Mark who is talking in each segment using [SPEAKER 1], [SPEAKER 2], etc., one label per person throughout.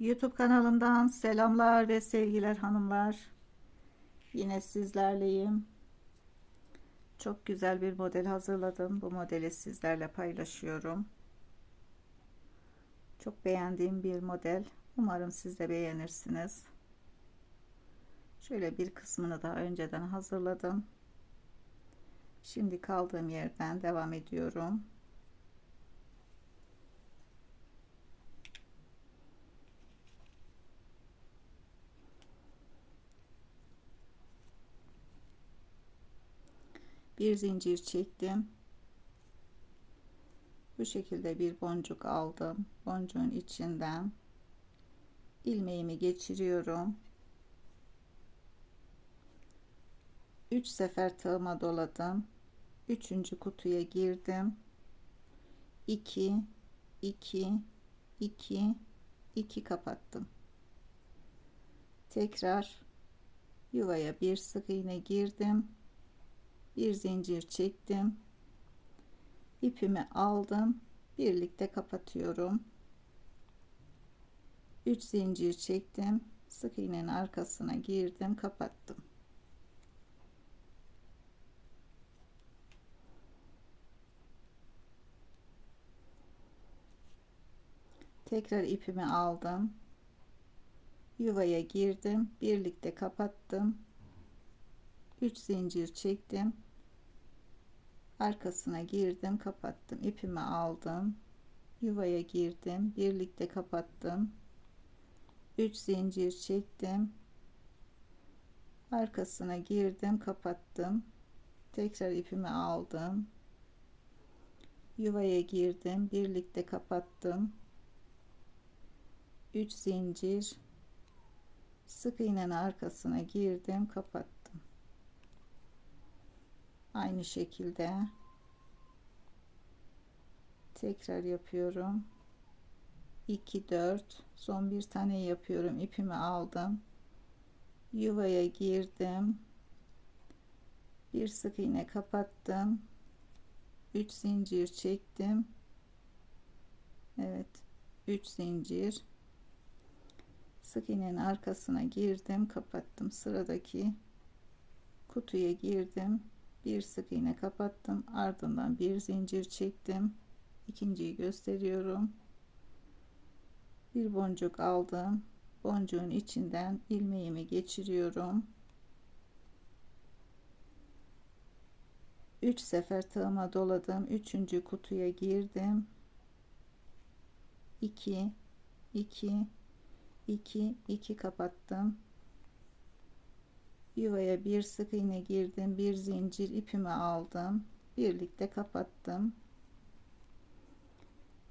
[SPEAKER 1] YouTube kanalımdan selamlar ve sevgiler hanımlar. Yine sizlerleyim. Çok güzel bir model hazırladım. Bu modeli sizlerle paylaşıyorum. Çok beğendiğim bir model. Umarım siz de beğenirsiniz. Şöyle bir kısmını daha önceden hazırladım. Şimdi kaldığım yerden devam ediyorum. Bir zincir çektim. Bu şekilde bir boncuk aldım. Boncuğun içinden ilmeğimi geçiriyorum. 3 sefer tığıma doladım. 3. kutuya girdim. 2 2 2 2 kapattım. Tekrar yuvaya bir sık iğne girdim bir zincir çektim. İpimi aldım. Birlikte kapatıyorum. 3 zincir çektim. Sık iğnenin arkasına girdim. Kapattım. Tekrar ipimi aldım. Yuvaya girdim. Birlikte kapattım. 3 zincir çektim arkasına girdim kapattım. İpimi aldım. Yuvaya girdim. Birlikte kapattım. 3 zincir çektim. Arkasına girdim kapattım. Tekrar ipimi aldım. Yuvaya girdim. Birlikte kapattım. 3 zincir. Sık iğnenin arkasına girdim kapattım aynı şekilde. Tekrar yapıyorum. 2 4 son bir tane yapıyorum. İpimi aldım. Yuvaya girdim. Bir sık iğne kapattım. 3 zincir çektim. Evet 3 zincir. Sık iğnenin arkasına girdim kapattım. Sıradaki kutuya girdim bir sık iğne kapattım ardından bir zincir çektim. İkinciyi gösteriyorum. Bir boncuk aldım. Boncuğun içinden ilmeğimi geçiriyorum. 3 sefer tığıma doladım. 3. kutuya girdim. 2 2 2 2 kapattım yuvaya bir sık iğne girdim bir zincir ipimi aldım birlikte kapattım.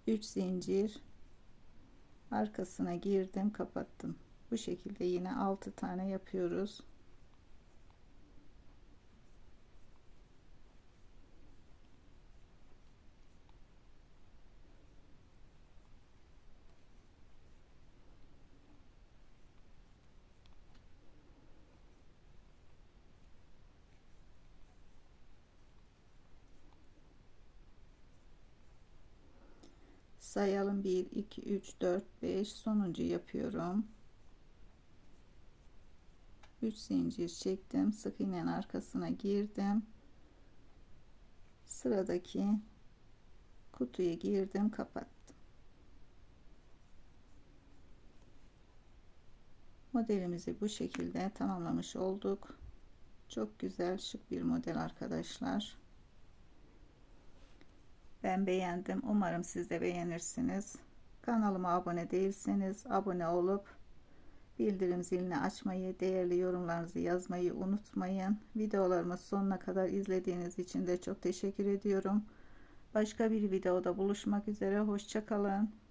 [SPEAKER 1] 3 zincir arkasına girdim kapattım. Bu şekilde yine 6 tane yapıyoruz sayalım. 1 2 3 4 5 sonuncu yapıyorum. 3 zincir çektim. Sık iğnenin arkasına girdim. Sıradaki kutuya girdim. Kapattım. Modelimizi bu şekilde tamamlamış olduk. Çok güzel şık bir model arkadaşlar ben beğendim. Umarım siz de beğenirsiniz. Kanalıma abone değilseniz abone olup bildirim zilini açmayı, değerli yorumlarınızı yazmayı unutmayın. Videolarımı sonuna kadar izlediğiniz için de çok teşekkür ediyorum. Başka bir videoda buluşmak üzere. Hoşçakalın.